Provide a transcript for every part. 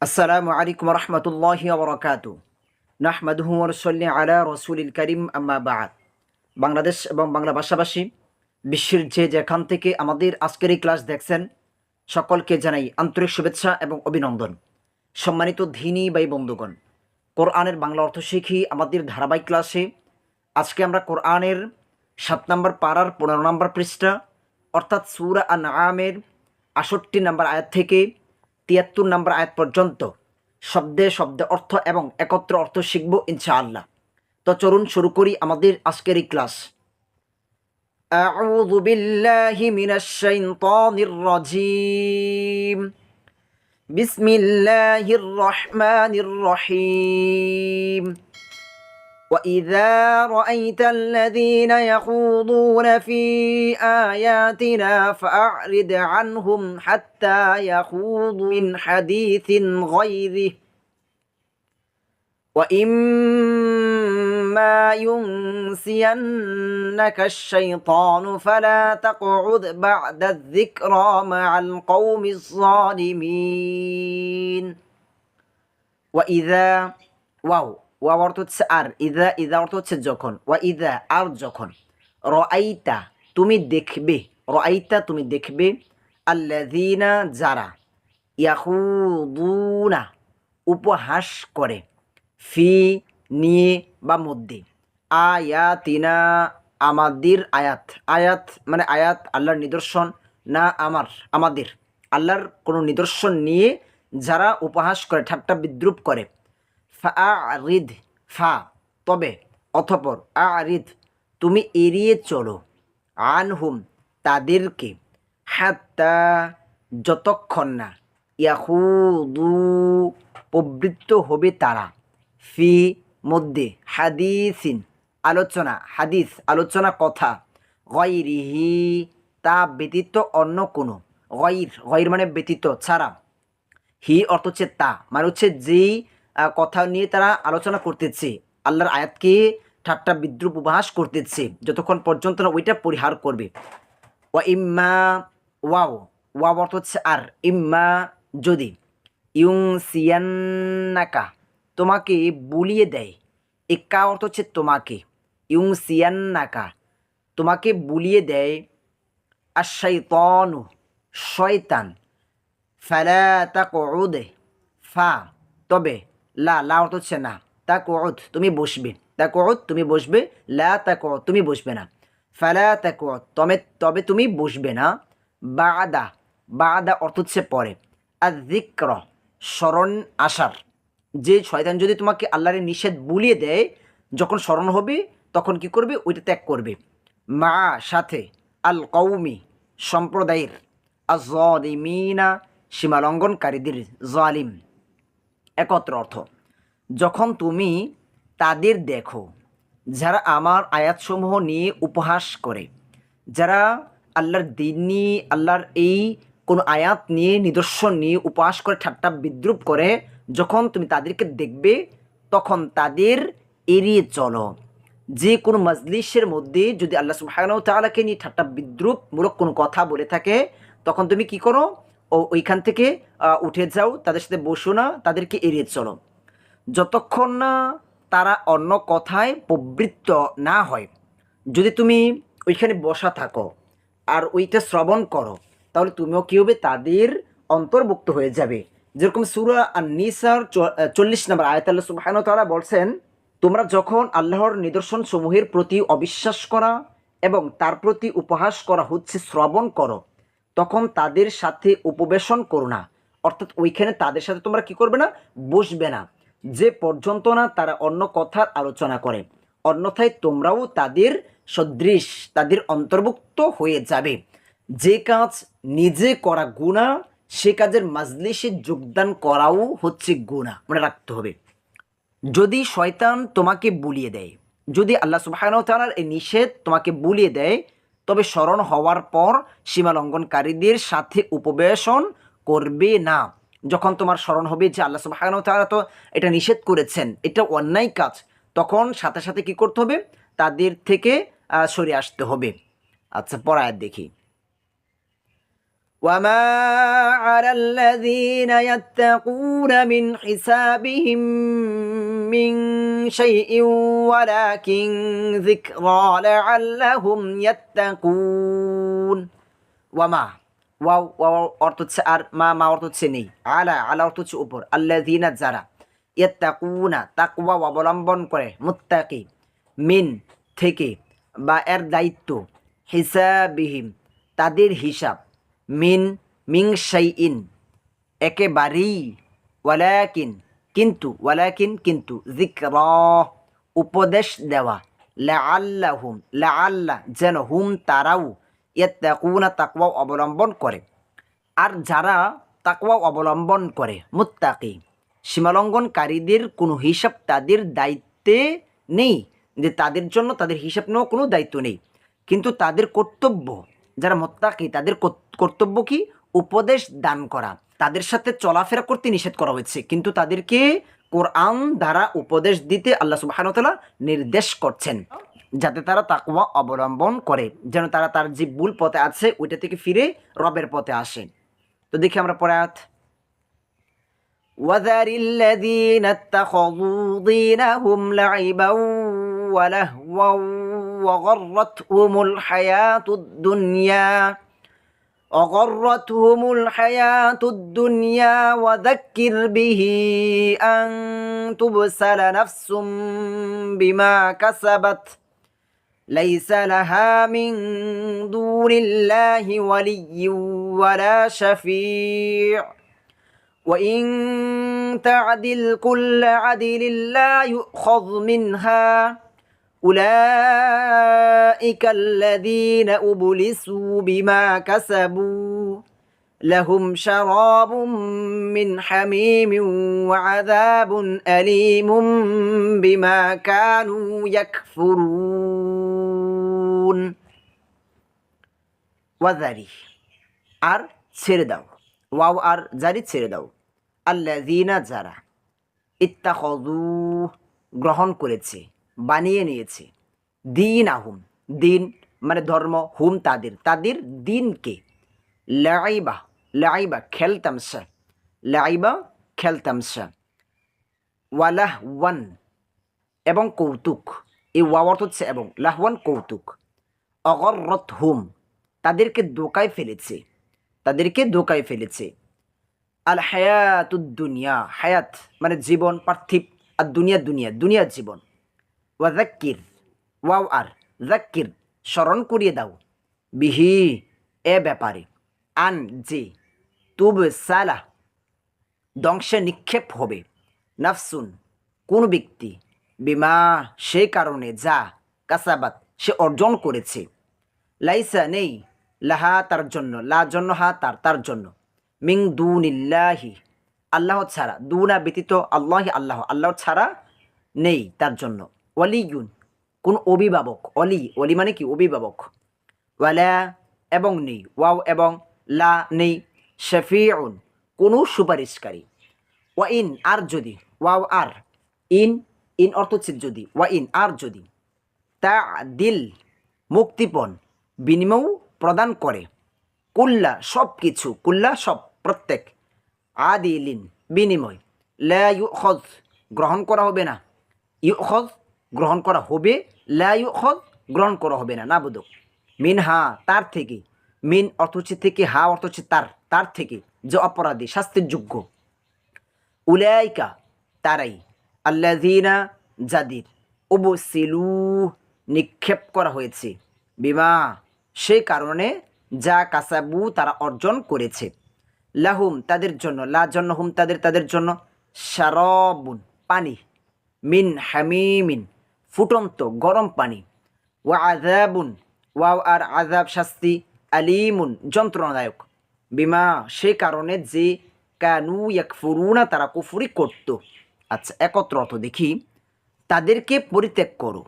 আসসালামু আলাইকুম রহমতুল্লাহ বরকাত নাহমাদুহু রসল্লি আলা রসুলিল করিম আম্মা বাদ বাংলাদেশ এবং বাংলা ভাষাভাষী, বিশ্বের যে যেখান থেকে আমাদের আজকের এই ক্লাস দেখছেন, সকলকে জানাই আন্তরিক শুভেচ্ছা এবং অভিনন্দন। সম্মানিত ধিনী বাই বন্ধুগণ, কোরআনের বাংলা অর্থ শিখি আমাদের ধারাবাহিক ক্লাসে। আজকে আমরা কোরআনের সাত নম্বর পাড়ার পনেরো নম্বর পৃষ্ঠা, অর্থাৎ সুরা আন আমের আষট্টি নম্বর আয়াত থেকে তিয়াত্তর নম্বর আয়াত পর্যন্ত শব্দে শব্দে অর্থ এবং একত্র অর্থ শিখব ইনশাআল্লাহ তো চলুন শুরু করি আমাদের আজকের এই ক্লাস أعوذ بالله من الشيطان الرجيم بسم الله الرحمن الرحيم وإذا رأيت الذين يخوضون في آياتنا فأعرض عنهم حتى يخوضوا من حديث غيره وإما ينسينك الشيطان فلا تقعد بعد الذكرى مع القوم الظالمين وإذا واو. ওয়া অর্থ হচ্ছে আর ইদা ইদা অর্থ হচ্ছে যখন ওয়া ইদা আর যখন র আইতা তুমি দেখবে র আইতা তুমি দেখবে আল্লাদিনা যারা ইয়াহুদুনা উপহাস করে ফি নিয়ে বা মধ্যে আয়াতিনা আমাদের আয়াত আয়াত মানে আয়াত আল্লাহর নিদর্শন না আমার আমাদের আল্লাহর কোনো নিদর্শন নিয়ে যারা উপহাস করে, ঠাট্টা বিদ্রুপ করে। ফারিদ ফা তবে অথপর আরিদ তুমি এড়িয়ে চলো। আন আনহুম, তাদেরকে, হাত্তা, যতক্ষণ না ইয়াহুদু প্রবৃত্ত হবে তারা। ফি মধ্যে হাদিসিন, আলোচনা, হাদিস, আলোচনা কথা, গয়রিহি, তা ব্যতীত অন্য কোনো। গয়র গয়র মানে ব্যতীত, ছাড়া। হি অর্থ হচ্ছে তা মানে হচ্ছে যেই কথা নিয়ে তারা আলোচনা করতেছে। আল্লাহর আয়াতকে ঠাট্টা বিদ্রুপ উপহাস করতেছে, যতক্ষণ পর্যন্ত না ওইটা পরিহার করবে। ওয়া ইম্মা, ওয়াও, ওয়া অর্থ হচ্ছে আর, ইম্মা যদি ইউং সিয়ান্নাকা তোমাকে বুলিয়ে দেয়। একা অর্থ হচ্ছে তোমাকে। ইউং সিয়ান্নাকা তোমাকে বুলিয়ে দেয়। আশাইতনু শয়তান, ফালা তাকউদ, ফা, তবে লা লা অর্থ হচ্ছে না। তা তাকউদ তুমি বসবে। তা তাকউদ তুমি বসবে। লা তাকউদ তুমি বসবে না। ফালা তাকউদ তবে তবে তুমি বসবে না। বাদা বাদা অর্থ হচ্ছে পরে। আর যিক্র স্মরণ আসার। যে শয়তান যদি তোমাকে আল্লাহরের নিষেধ বুলিয়ে দেয়, যখন স্মরণ হবে, তখন কি করবে? ওইটা ত্যাগ করবে। মা, সাথে, আল কৌমি সম্প্রদায়ের। আজলিমিনা সীমালঙ্ঘনকারীদের, জালিম। একত্র অর্থ। যখন তুমি তাদের দেখো, যারা আমার আয়াতসমূহ নিয়ে উপহাস করে, যারা আল্লাহর দিন নিয়ে, আল্লাহর এই কোনো আয়াত নিয়ে, নিদর্শন নিয়ে উপহাস করে, ঠাট্টা বিদ্রুপ করে, যখন তুমি তাদেরকে দেখবে, তখন তাদের এড়িয়ে চলো। যে কোনো মজলিসের মধ্যে যদি আল্লাহ তাআলাকে নিয়ে ঠাট্টা বিদ্রুপমূলক কোনো কথা বলে থাকে, তখন তুমি কি করো? ওইখান থেকে উঠে যাও, তাদের সাথে বসো না, তাদেরকে এড়িয়ে চলো। যতক্ষণ না তারা অন্য কথায় প্রবৃত্ত না হয়, যদি তুমি ওইখানে বসা থাকো আর ওইটা শ্রবণ করো, তাহলে তুমিও কী হবে? তাদের অন্তর্ভুক্ত হয়ে যাবে। যেরকম সুরা আর নিসার চল্লিশ নম্বর আয়াত আল্লাহ সুবহানাহু ওয়া বলছেন, তোমরা যখন আল্লাহর নিদর্শন সমূহের প্রতি অবিশ্বাস করা এবং তার প্রতি উপহাস করা হচ্ছে শ্রবণ করো তখন তাদের সাথে উপবেশন করো না। অর্থাৎ ওইখানে তাদের সাথে তোমরা কি করবে না? বসবে না। যে পর্যন্ত না তারা অন্য কথার আলোচনা করে, অন্যথায় তোমরাও তাদের সদৃশ, তাদের অন্তর্ভুক্ত হয়ে যাবে। যে কাজ নিজে করা গুণা সে কাজের মাজলিসে যোগদান করাও হচ্ছে গুণা মনে রাখতে হবে। যদি শয়তান তোমাকে বুলিয়ে দেয়, যদি আল্লাহ তালার এই নিষেধ তোমাকে বুলিয়ে দেয় তবে স্মরণ হওয়ার পর সীমা লঙ্ঘনকারীদের সাথে উপবেশন করবে না যখন তোমার স্মরণ হবে যে আল্লাহ সুবাহানু তালা তো এটা নিষেধ করেছেন এটা অন্যায় কাজ তখন সাথে সাথে কি করতে হবে তাদের থেকে আহ, সরে আসতে হবে আচ্ছা পড়ায় দেখি وما على الذين يتقون من حسابهم من شيء ولكن ذكرى لعلهم يتقون ওয়ামা ওয়াও ওয়াও অর্থ হচ্ছে আর মা মা অর্থ হচ্ছে নেই আলা আলা অর্থ হচ্ছে উপর আল্লাযীনা যারা ইয়াত্তাকুনা তাকওয়া অবলম্বন করে মুত্তাকি মিন থেকে বা এর দায়িত্ব হিসাবিহিম তাদের হিসাব মিন মিং শাইইন একেবারেই ওয়ালাকিন কিন্তু, ওয়ালাকিন কিন্তু জিক্র উপদেশ দেওয়া। লাআল্লাহুম, লাআল্লা যেন হুম তারাও ইয়াত্তাকুনা তাকওয়া অবলম্বন করে। আর যারা তাকওয়া অবলম্বন করে, মুত্তাকি, সীমালঙ্ঘনকারীদের কোনো হিসাব তাদের দায়িত্বে নেই, যে তাদের জন্য তাদের হিসাব নেওয়া কোনো দায়িত্ব নেই। কিন্তু তাদের কর্তব্য, যারা মোত্তাকি, তাদের কর্তব্য কি? উপদেশ দান করা। তাদের সাথে চলাফেরা করতে নিষেধ করা হয়েছে কিন্তু তাদেরকে কোরআন দ্বারা উপদেশ দিতে আল্লাহ সুবাহানতালা নির্দেশ করছেন যাতে তারা তাকওয়া অবলম্বন করে যেন তারা তার যে ভুল পথে আছে ওইটা থেকে ফিরে রবের পথে আসে তো দেখি আমরা পরে আয়াত وذر الذين اتخذوا دينهم لعبا ولهوا وغرتهم الحياة الدنيا وغرتهم الحياة الدنيا وذكر به أن تبسل نفس بما كسبت. ليس لها من دون الله ولي ولا شفيع. وإن تعدل كل عدل لا يؤخذ منها. أولئك الذين أبلسوا بما كسبوا لهم شراب من حميم وعذاب أليم بما كانوا يكفرون ওয়াজারি আর ছেড়ে দাও ওয়াও আর জারি ছেড়ে দাও আল্লাযীনা যারা ইত্তাখযু গ্রহণ করেছে বানিয়ে নিয়েছে। দিন আহুম। দিন মানে ধর্ম, হুম তাদের। তাদের দিনকে লাইবা। লাইবা, খেলতামসা। লাইবা, খেলতামসা। ওয়ালাহ ওয়ান এবং কৌতুক। এই ওয়াও অর্থ হচ্ছে এবং, লাহওয়ান কৌতুক। অগররত হুম। তাদেরকে দোকায় ফেলেছে। তাদেরকে দোকায় ফেলেছে। আল হায়াতুদ দুনিয়া। হায়াত মানে জীবন, পার্থিব। আর দুনিয়া দুনিয়া। দুনিয়ার জীবন। ওয়া জাক্কির ওয়াও আর, জাক্কির, স্মরণ করিয়ে দাও। বিহি, এ ব্যাপারে। আন যে তুব সালা ধ্বংসে নিক্ষেপ হবে। নাফসুন, কোন ব্যক্তি, বিমা, সে কারণে যা কাসাবাত সে অর্জন করেছে। লাইসা নেই, লাহা তার জন্য, লা জন্য হা তার তার জন্য। মিং দুনিল্লাহি, আল্লাহ ছাড়া, দুনা ব্যতীত আল্লাহি, আল্লাহ আল্লাহ ছাড়া নেই তার জন্য। ওয়ালিগুন কোন অভিভাবক, অলি অলি মানে কি? অভিভাবক। ওয়ালা এবং নেই, ওয়াও এবং লা নেই, শফিউন, কোনো সুপারিশকারী। ওয়া ইন আর যদি, ওয়াও আর, ইন ইন অর্থ হচ্ছে যদি ওয়া ইন আর যদি তা দিল মুক্তিপণ, বিনিময় প্রদান করে। কুল্লা সব কিছু, কুল্লা সব, প্রত্যেক, আদিলিন, বিনিময়। লা ইউখজ, গ্রহণ করা হবে না। ইউখজ গ্রহণ করা হবে, লা ইউখজ গ্রহণ করা হবে না না বোধক মিন হা, তার থেকে। মিন অর্থ হচ্ছে থেকে, হা অর্থ হচ্ছে তার তার থেকে। যে অপরাধী, শাস্তির যোগ্য। উলাইকা, তারাই। আল্লাযীনা যাদের উবসিলু, নিক্ষেপ করা হয়েছে। বিমা সেই কারণে যা কাসাবু তারা অর্জন করেছে। লাহুম, তাদের জন্য, লা হুম তাদের তাদের জন্য সারবুন পানি। মিন হামিমিন ফুটন্ত গরম পানি। ওয়া আজাবুন ওয়াও আর আজাব শাস্তি আলিমুন, যন্ত্রণাদায়ক। বিমা, সে কারণে যে কানু ইয়াকফুরুনা, তারা কুফুরি করত। আচ্ছা একত্র অর্থ দেখি। তাদেরকে পরিত্যাগ করো।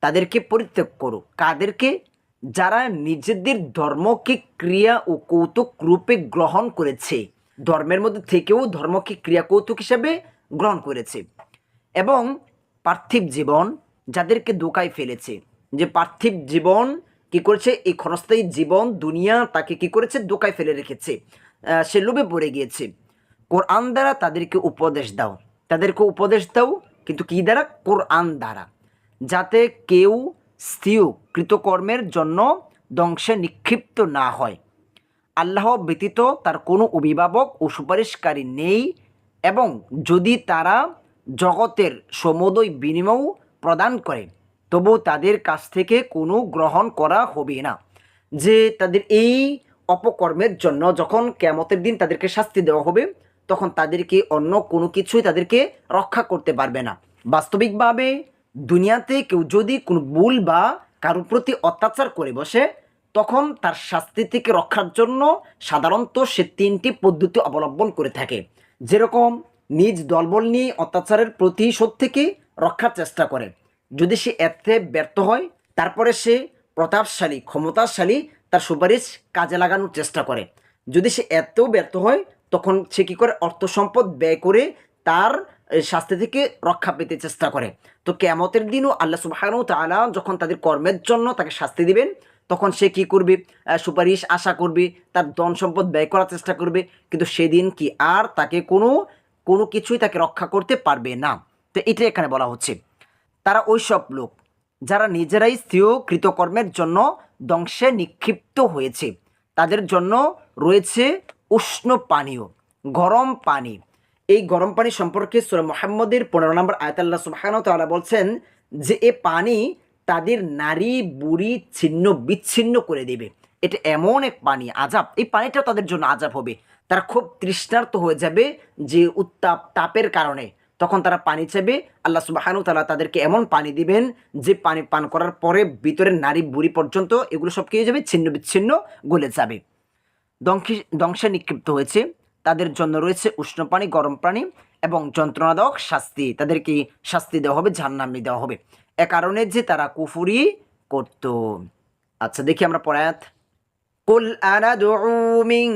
তাদেরকে পরিত্যাগ করো। কাদেরকে? যারা নিজেদের ধর্মকে ক্রিয়া ও কৌতুক রূপে গ্রহণ করেছে। ধর্মের মধ্যে থেকেও ধর্মকে ক্রিয়া কৌতুক হিসাবে গ্রহণ করেছে। এবং পার্থিব জীবন যাদেরকে দোকায় ফেলেছে। যে পার্থিব জীবন কি করেছে? এই ক্ষণস্থায়ী জীবন, দুনিয়া তাকে কি করেছে? দোকায় ফেলে রেখেছে। সে লোভে পড়ে গিয়েছে। কোরআন দ্বারা তাদেরকে উপদেশ দাও। তাদেরকে উপদেশ দাও, কিন্তু কি দ্বারা? কোরআন দ্বারা। যাতে কেউ স্থির কৃতকর্মের জন্য ধ্বংসে নিক্ষিপ্ত না হয়। আল্লাহ ব্যতীত তার কোনো অভিভাবক ও সুপারিশকারী নেই এবং যদি তারা জগতের সমুদয় বিনিময় প্রদান করে তবু তাদের কাছ থেকে কোনো গ্রহণ করা হবে না। যে তাদের এই অপকর্মের জন্য যখন কেমতের দিন তাদেরকে শাস্তি দেওয়া হবে, তখন তাদেরকে অন্য কোনো কিছুই তাদেরকে রক্ষা করতে পারবে না। বাস্তবিকভাবে দুনিয়াতে কেউ যদি কোনো ভুল বা কারোর প্রতি অত্যাচার করে বসে, তখন তার শাস্তি থেকে রক্ষার জন্য সাধারণত সে তিনটি পদ্ধতি অবলম্বন করে থাকে। যেরকম নিজ দলবল নিয়ে অত্যাচারের প্রতিশোধ থেকে রক্ষার চেষ্টা করে যদি সে এতে ব্যর্থ হয়, তারপরে সে প্রতাপশালী, ক্ষমতাশালী, তার সুপারিশ কাজে লাগানোর চেষ্টা করে। যদি সে এতেও ব্যর্থ হয়, তখন সে কী করে অর্থ সম্পদ ব্যয় করে তার শাস্তি থেকে রক্ষা পেতে চেষ্টা করে। তো কেমতের দিনও আল্লাহ সুবাহানু তাআলা যখন তাদের কর্মের জন্য তাকে শাস্তি দিবেন, তখন সে কি করবে? সুপারিশ আশা করবে, তার ধন সম্পদ ব্যয় করার চেষ্টা করবে, কিন্তু সেদিন কি আর তাকে কোনো কোনো কিছুই তাকে রক্ষা করতে পারবে না। তো এটা এখানে বলা হচ্ছে। তারা ওই সব লোক, যারা নিজেরাই স্থির কৃতকর্মের জন্য ধ্বংসে নিক্ষিপ্ত হয়েছে। তাদের জন্য রয়েছে উষ্ণ পানীয়, গরম পানি। এই গরম পানি সম্পর্কে সুরা মোহাম্মদের পনেরো নম্বর আয়তাল্লাহ সুবাহান তালা বলছেন যে, এ পানি তাদের নারী, বুড়ি, ছিন্ন, বিচ্ছিন্ন করে দেবে। এটা এমন এক পানি, আজাব। এই পানিটাও তাদের জন্য আজাব হবে। তারা খুব তৃষ্ণার্ত হয়ে যাবে যে উত্তাপ, তাপের কারণে। তখন তারা পানি চাইবে আল্লাহ সুবাহানু তালা তাদেরকে এমন পানি দিবেন যে পানি পান করার পরে ভিতরের নারী বুড়ি পর্যন্ত এগুলো সব হয়ে যাবে? ছিন্ন বিচ্ছিন্ন গলে যাবে। ধ্বংসে ধ্বংসে নিক্ষিপ্ত হয়েছে। তাদের জন্য রয়েছে উষ্ণ পানি, গরম পানি এবং যন্ত্রণাদায়ক শাস্তি। তাদেরকে শাস্তি দেওয়া হবে, জাহান্নামে দেওয়া হবে। এ কারণে যে তারা কুফুরি করত। আচ্ছা দেখি আমরা পড়ায়াত قل أندعو من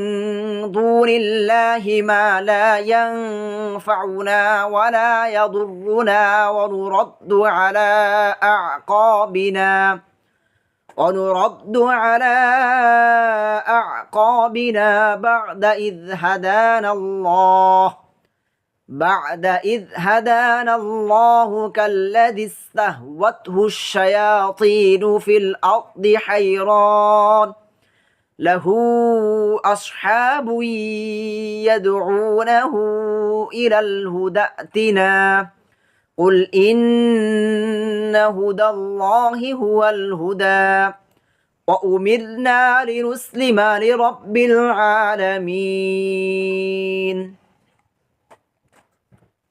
دون الله ما لا ينفعنا ولا يضرنا ونرد على أعقابنا ونرد على أعقابنا بعد إذ هدانا الله بعد إذ هدانا الله كالذي استهوته الشياطين في الأرض حيران له أصحاب يدعونه إلى الهدى ائتنا قل إن هدى الله هو الهدى وأمرنا لنسلم لرب العالمين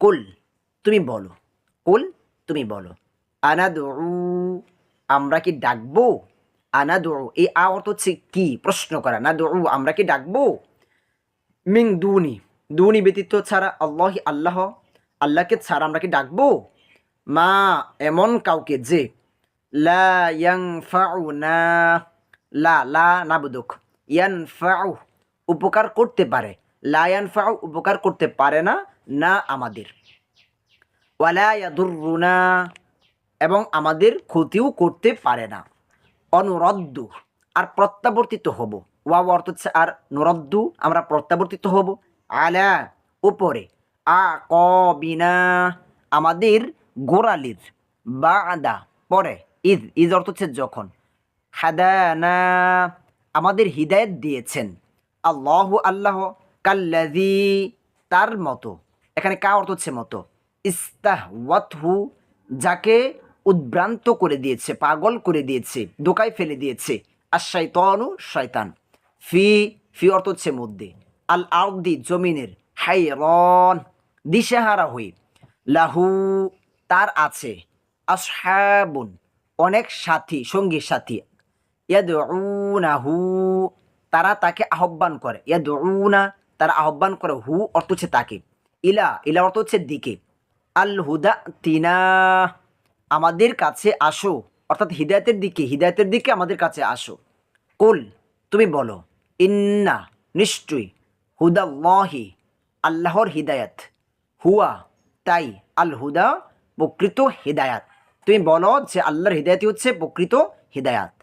কুল তুমি বলো কুল তুমি বলো আনা আমরা কি ডাকবো আনা এই আ অর্থ হচ্ছে কি? প্রশ্ন করা না দৌ আমরা কি ডাকবো? মিং দুনি দুনি ব্যতীত ছাড়া আল্লাহ আল্লাহ, আল্লাহকে ছাড়া আমরা কি ডাকবো? মা, এমন কাউকে যে, লা না লা লা নাবুদুক ইয়ান ফাউ উপকার করতে পারে। লা ইয়ান ফাউ উপকার করতে পারে না না আমাদের। ওয়ালা ইয়াদুররুনা এবং আমাদের ক্ষতিও করতে পারে না। অনুরদ্দু, আর প্রত্যাবর্তিত হব। ওয়া অর্থ হচ্ছে আর নুরদ্দু, আমরা প্রত্যাবর্তিত হব। আলা, উপরে। আ, ক বিনা আমাদের গোড়ালির বা আদা পরে ঈদ ঈদ অর্থ হচ্ছে যখন। হাদানা আমাদের হৃদায়ত দিয়েছেন। আল্লাহ আল্লাহ কাল্লাদি তার মতো। এখানে কা অর্থ হচ্ছে মতো। ইস্তাহ ওয়াতহু যাকে উদ্ভ্রান্ত করে দিয়েছে, পাগল করে দিয়েছে দোকায় ফেলে দিয়েছে। আর শয়তানু শয়তান ফি ফি অর্থ হচ্ছে মধ্যে। আল আউদি জমিনের হাই রন দিশেহারা হয়ে। লাহু, তার আছে। আসহাবুন, অনেক সাথী, সঙ্গী সাথী। ইয়াদউনাহু, তারা তাকে আহ্বান করে। ইয়াদউনা, তারা আহ্বান করে। হু অর্থ হচ্ছে তাকে। ইলা ইলা অর্থ হচ্ছে দিকে। আল হুদা তিনা আমাদের কাছে আসো। অর্থাৎ হৃদায়তের দিকে হৃদায়তের দিকে আমাদের কাছে আসো। কুল, তুমি বলো, ইন্না নিশ্চয়ই হুদা হুদাল্লাহি, আল্লাহর হিদায়াত। হুয়া, তাই আল হুদা প্রকৃত হিদায়াত। তুমি বলো যে আল্লাহর হৃদায়তই হচ্ছে প্রকৃত হিদায়াত।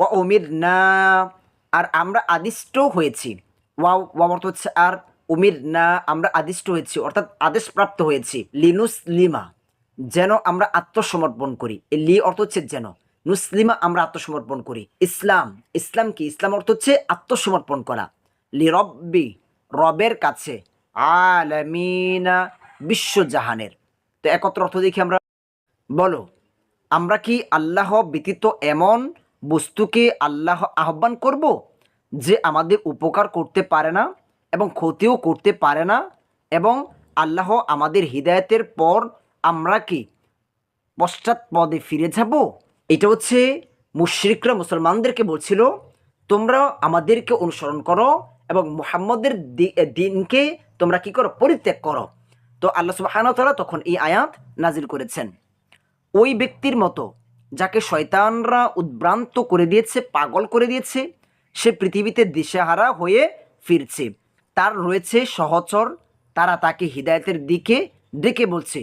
ও অমির না আর আমরা আদিষ্ট হয়েছি। ওয়াও অর্থ হচ্ছে আর উমির না আমরা আদিষ্ট হয়েছি। অর্থাৎ আদেশপ্রাপ্ত হয়েছি। লিনুস লিমা যেন আমরা আত্মসমর্পণ করি। এই লি অর্থ হচ্ছে যেন। মুসলিমা আমরা আত্মসমর্পণ করি। ইসলাম। ইসলাম কি? ইসলাম অর্থ হচ্ছে আত্মসমর্পণ করা। লি রব্বি, রবের কাছে। আলমিনা, বিশ্বজাহানের। তো একত্র অর্থ দেখি আমরা। বলো, আমরা কি আল্লাহ ব্যতীত এমন বস্তুকে আল্লাহ আহ্বান করব যে আমাদের উপকার করতে পারে না এবং ক্ষতিও করতে পারে না এবং আল্লাহ আমাদের হৃদায়তের পর আমরা কি পশ্চাৎপদে ফিরে যাব? এটা হচ্ছে মুশরিকরা মুসলমানদেরকে বলছিল, তোমরা আমাদেরকে অনুসরণ করো এবং মুহাম্মদের দিনকে তোমরা কি করো? পরিত্যাগ করো। তো আল্লাহ সুবাহানতালা তখন এই আয়াত নাজিল করেছেন। ওই ব্যক্তির মতো, যাকে শয়তানরা উদ্ভ্রান্ত করে দিয়েছে, পাগল করে দিয়েছে, সে পৃথিবীতে দিশেহারা হয়ে ফিরছে। তার রয়েছে সহচর, তারা তাকে হৃদায়তের দিকে ডেকে বলছে।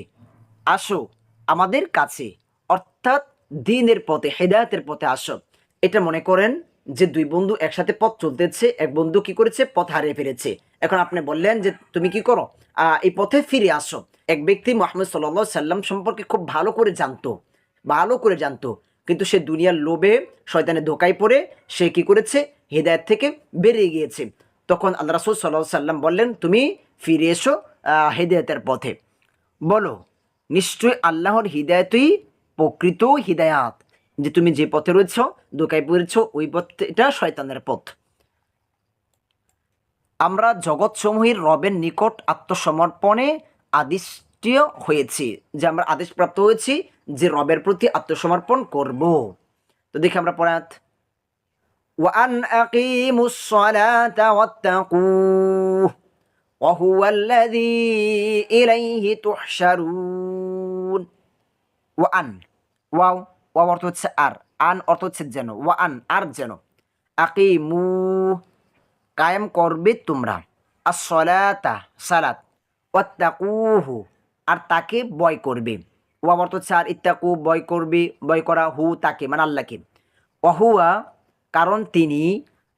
আসো আমাদের কাছে, অর্থাৎ দিনের পথে, হেদায়তের পথে আসো। এটা মনে করেন যে দুই বন্ধু একসাথে পথ চলতেছে, এক বন্ধু কি করেছে? পথ হারিয়ে ফেলেছে। এখন আপনি বললেন যে তুমি কি করো? এই পথে ফিরে আসো। এক ব্যক্তি মোহাম্মদ সাল্লা সাল্লাম সম্পর্কে খুব ভালো করে জানতো, ভালো করে জানতো। কিন্তু সে দুনিয়ার লোভে শয়তানে ধোকায় পড়ে, সে কি করেছে? হৃদায়ত থেকে বেরিয়ে গিয়েছে। তখন আল্লাহ রাসুল সাল্লাহ সাল্লাম বললেন, তুমি ফিরে এসো হেদায়তের পথে। বলো নিশ্চয় আল্লাহর হৃদায়তই প্রকৃত হৃদায়াত যে তুমি যে পথে রয়েছ দোকায় পড়েছ ওই পথটা শয়তানের পথ আমরা জগৎসমূহের রবের নিকট আত্মসমর্পণে আদিষ্ট হয়েছি যে আমরা আদেশপ্রাপ্ত হয়েছি যে রবের প্রতি আত্মসমর্পণ করব তো দেখি আমরা পড়াত وأن أقيموا الصلاة واتقوه وهو الذي إليه تحشرون ওয়ান ওয়াও ওয়াও অর্থ হচ্ছে আর আন অর্থ হচ্ছে যেন ওয়ান আর যেন আকিমু কায়েম করবে তোমরা আসলাতা সালাত ওয়াত্তাকুহু আর তাকে বয় করবে ওয়াও অর্থ হচ্ছে আর ইত্তাকু বয় করবে বয় করা হু তাকে মানে আল্লাহকে ওহুয়া কারণ তিনি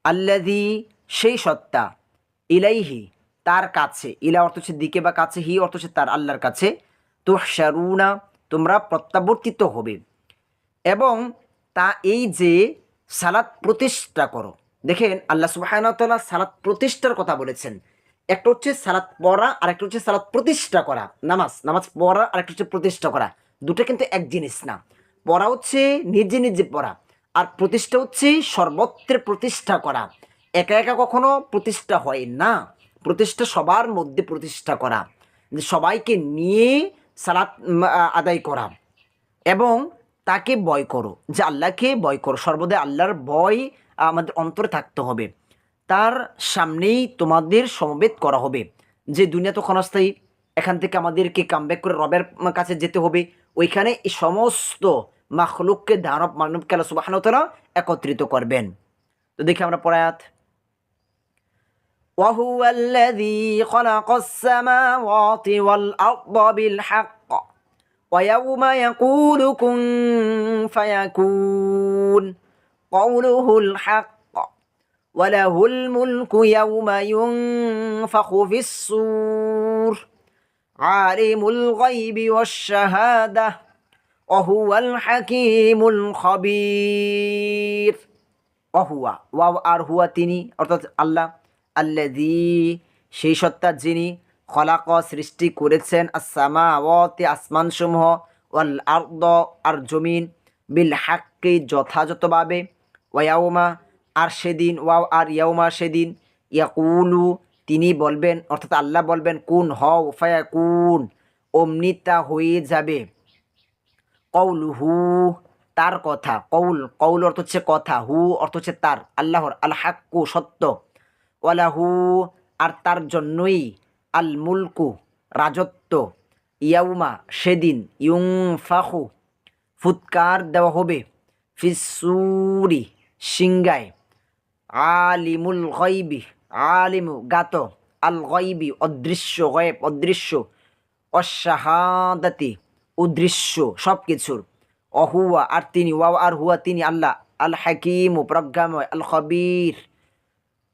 আল্লাদি সেই সত্তা ইলাইহি তার কাছে ইলা অর্থ হচ্ছে দিকে বা কাছে হি অর্থ হচ্ছে তার আল্লাহর কাছে তো শারুনা তোমরা প্রত্যাবর্তিত হবে। এবং তা এই যে সালাত প্রতিষ্ঠা করো। দেখেন আল্লাহ সুবাহানতাল্লাহ সালাত প্রতিষ্ঠার কথা বলেছেন। একটা হচ্ছে সালাত পড়া আর একটা হচ্ছে সালাত প্রতিষ্ঠা করা। নামাজ নামাজ পড়া আর একটা হচ্ছে প্রতিষ্ঠা করা। দুটো কিন্তু এক জিনিস না। পড়া হচ্ছে নিজে নিজে পড়া, আর প্রতিষ্ঠা হচ্ছে সর্বত্রে প্রতিষ্ঠা করা। একা একা কখনো প্রতিষ্ঠা হয় না। প্রতিষ্ঠা সবার মধ্যে প্রতিষ্ঠা করা। সবাইকে নিয়ে সালাত আদায় করা। এবং তাকে বয় করো, যে আল্লাহকে বয় করো। সর্বদা আল্লাহর ভয় আমাদের অন্তরে থাকতে হবে। তার সামনেই তোমাদের সমবেত করা হবে। যে দুনিয়া তো ক্ষণস্থায়ী, এখান থেকে আমাদেরকে কামব্যাক করে রবের কাছে যেতে হবে। ওইখানে এই সমস্ত মাখলুককে, দানব মানবকে আল্লাহ একত্রিত করবেন। তো দেখি আমরা পড়ায়াত وهو الذي خلق السماوات والأرض بالحق ويوم يقول كن فيكون قوله الحق وله الملك يوم ينفخ في الصور عالم الغيب والشهادة وهو الحكيم الخبير অহুয়া ওয়াও আর হুয়া তিনি অর্থাৎ আল্লাহ আল্লাদি সেই সত্তা যিনি খলাক সৃষ্টি করেছেন আসামা ওয়াতে আসমানসমূহ, ওয়াল আর্দ, আর জমিন, বিল হাক্কি যথাযথভাবে ওয়াউমা আর সেদিন ওয়াও আর ইয়াউমা সেদিন ইয়াকুলু, তিনি বলবেন, অর্থাৎ আল্লাহ বলবেন, কুন হও ফায়া কুন অমনি তা হয়ে যাবে। কৌল হু তার কথা কৌল কৌল অর্থ হচ্ছে কথা, হু অর্থ হচ্ছে তার, আল্লাহর আল হাক্কু সত্য। ওয়ালাহু, আর তার জন্যই আল মুলকু রাজত্ব। ইয়াউমা সেদিন ইউং ফাহু ফুৎকার দেওয়া হবে ফিসুরি সিংগায়। আলিমুল গইবি আলিমু গাত, আল গইবি অদৃশ্য, গয়েব অদৃশ্য, অশাহাদাতি উদৃশ্য সব কিছুর অহুয়া, আর তিনি ওয়া আর হুয়া, তিনি আল্লাহ, আল হাকিম, প্রজ্ঞাময়, আল খবির।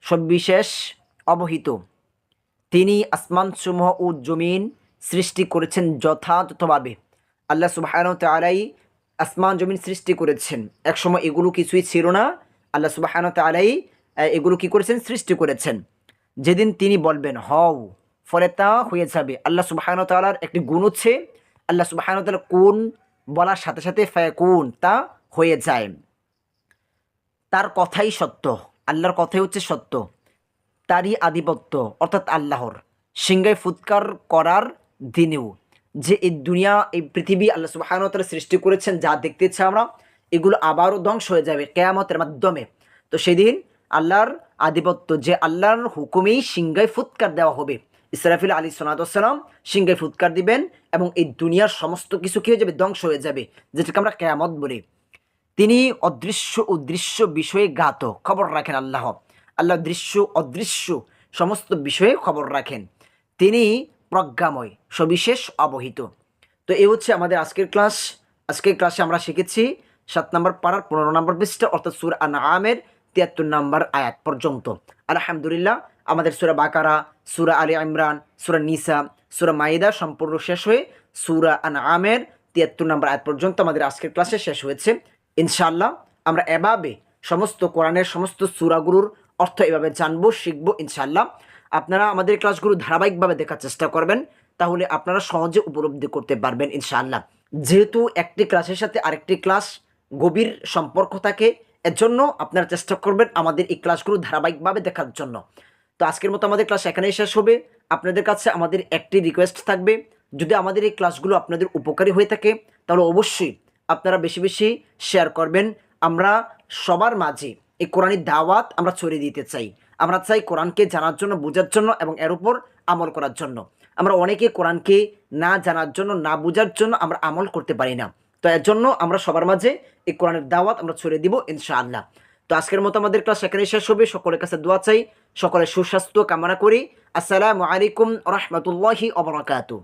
সবিশেষ অবহিত। তিনি আসমানসমূহ ও জমিন সৃষ্টি করেছেন যথাযথভাবে। আল্লাহ সুবাহান তালাই আসমান, জমিন সৃষ্টি করেছেন। একসময় এগুলো কিছুই ছিল না। আল্লাহ সুবাহান তালাই এগুলো কি করেছেন? সৃষ্টি করেছেন। যেদিন তিনি বলবেন, হও, ফলে তা হয়ে যাবে। আল্লাহ সুবাহান তালার একটি গুণ হচ্ছে, আল্লাহ সুবাহান কোন বলার সাথে সাথে কোন তা হয়ে যায়। তার কথাই সত্য। আল্লাহর কথাই হচ্ছে সত্য। তারই আধিপত্য, অর্থাৎ আল্লাহর। সিংহায় ফুৎকার করার দিনেও যে এই দুনিয়া, এই পৃথিবী আল্লাহ সুবাহানতারা সৃষ্টি করেছেন, যা দেখতেছি আমরা, এগুলো আবারও ধ্বংস হয়ে যাবে কেয়ামতের মাধ্যমে। তো সেদিন আল্লাহর আধিপত্য, যে আল্লাহর হুকুমেই সিংহায় ফুৎকার দেওয়া হবে। ইসরাফিল আলী সোনাদাম সিংহায় ফুৎকার দিবেন এবং এই দুনিয়ার সমস্ত কিছু কী হয়ে যাবে? ধ্বংস হয়ে যাবে, যেটাকে আমরা কেয়ামত বলি। তিনি অদৃশ্য ও দৃশ্য বিষয়ে জ্ঞাত খবর রাখেন আল্লাহ। আল্লাহ দৃশ্য অদৃশ্য সমস্ত বিষয়ে খবর রাখেন। তিনি প্রজ্ঞাময়, সবিশেষ, অবহিত। তো এই হচ্ছে আমাদের আজকের ক্লাস। আজকের ক্লাসে আমরা শিখেছি সাত নম্বর পাড়ার পনেরো নম্বর পৃষ্ঠা, অর্থাৎ সুর আন আমের তিয়াত্তর নম্বর আয়াত পর্যন্ত। আলহামদুলিল্লাহ, আমাদের সুরা বাকারা, সুরা আলী ইমরান, সুরা নিসা, সুরা মাইদা সম্পূর্ণ শেষ হয়ে সুরা আন আমের তিয়াত্তর নম্বর আয়াত পর্যন্ত আমাদের আজকের ক্লাসে শেষ হয়েছে। ইনশাআল্লাহ আমরা এভাবে সমস্ত কোরআনের সমস্ত সুরাগুরুর অর্থ এভাবে জানব, শিখব ইনশাআল্লাহ। আপনারা আমাদের ক্লাসগুলো ধারাবাহিকভাবে দেখার চেষ্টা করবেন, তাহলে আপনারা সহজে উপলব্ধি করতে পারবেন ইনশাআল্লাহ। যেহেতু একটি ক্লাসের সাথে আরেকটি ক্লাস গভীর সম্পর্ক থাকে এর জন্য আপনারা চেষ্টা করবেন আমাদের এই ক্লাসগুলো ধারাবাহিকভাবে দেখার জন্য। তো আজকের মতো আমাদের ক্লাস এখানেই শেষ হবে। আপনাদের কাছে আমাদের একটি রিকোয়েস্ট থাকবে। যদি আমাদের এই ক্লাসগুলো আপনাদের উপকারী হয়ে থাকে, তাহলে অবশ্যই আপনারা বেশি বেশি শেয়ার করবেন। আমরা সবার মাঝে এই কোরআনের দাওয়াত আমরা ছড়িয়ে দিতে চাই। আমরা চাই কোরআনকে জানার জন্য, বোঝার জন্য এবং এর উপর আমল করার জন্য। আমরা অনেকে কোরআনকে না জানার জন্য, না বোঝার জন্য আমরা আমল করতে পারি না। তো এর জন্য আমরা সবার মাঝে এই কোরআনের দাওয়াত আমরা ছড়িয়ে দিব ইনশাআল্লাহ। তো আজকের মতো আমাদের ক্লাস এখানে শেষ হবে। সকলের কাছে দোয়া চাই। সকলের সুস্বাস্থ্য কামনা করি। আসসালামু আলাইকুম রহমতুল্লাহি অবরাকাতু